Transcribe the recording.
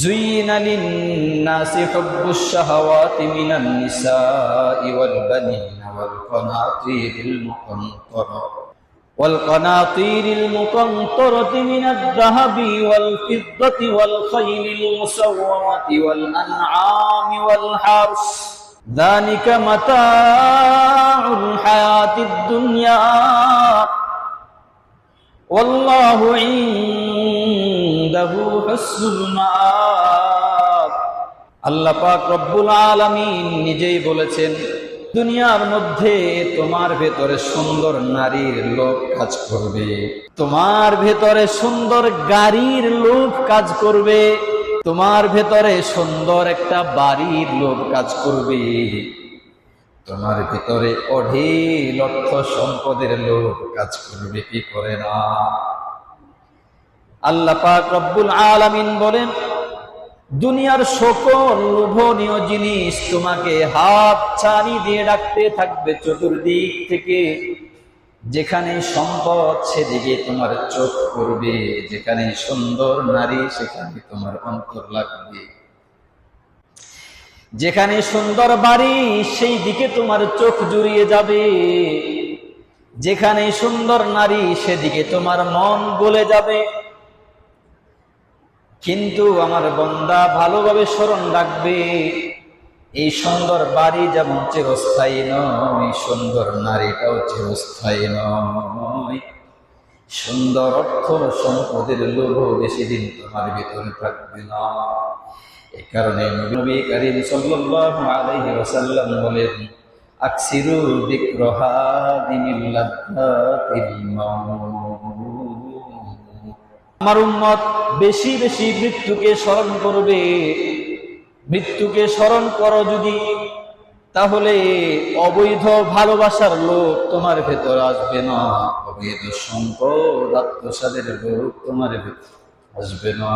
زين للناس حب الشهوات من النساء والبنين والقناطير المقنطرة. والقناطير المقنطرة من الذهب والفضة والخيل المسومة والأنعام والحرث. ذلك متاع الحياة الدنيا. والله ইন্দাহু রব্বুল নিজেই বলেছেন, দুনিয়ার মধ্যে তোমার ভেতরে সুন্দর নারীর লোক কাজ করবে। তোমার ভেতরে সুন্দর গাড়ির লোক কাজ করবে। তোমার ভেতরে সুন্দর একটা বাড়ির লোক কাজ করবে। তোমার ভেতরে অঢেল অর্থ সম্পদের লোক কাজ করবে, কি করে না? আল্লাহ পাক রব্বুল আলামিন বলেন, দুনিয়ার সকল লোভনীয় জিনিস তোমাকে হাত ছানি দিয়ে রাখতে থাকবে চতুর্দিক থেকে। যেখানে সম্পদ সেদিকে তোমার চোখ করবে যেখানে সুন্দর নারী সেখানে তোমার অন্তর লাগবে। যেখানে সুন্দর বাড়ি সেই দিকে তোমার চোখ জুড়িয়ে যাবে। যেখানে সুন্দর নারী সেদিকে তোমার মন গলে যাবে। কিন্তু আমার বন্দা ভালোভাবে স্মরণ রাখবে। এই সুন্দর বাড়ি যেমন চিরস্থায়ী নয়, সুন্দর নারীটাও চিরস্থায়ী নয়। সুন্দর অর্থ সম্পদের লোভ বেশি দিন তোমার ভিতরে থাকবে না। এ কারণে নবী করিম সাল্লাল্লাহু বলেন আমার উম্মত বেশি বেশি মৃত্যুকে স্মরণ করবে। মৃত্যুকে স্মরণ করো যদি, তাহলে অবৈধ ভালোবাসার লোক তোমার ভেতর আসবে না। অবৈধ সম্পদ আত্মসাদের লোক তোমার ভেতর আসবে না।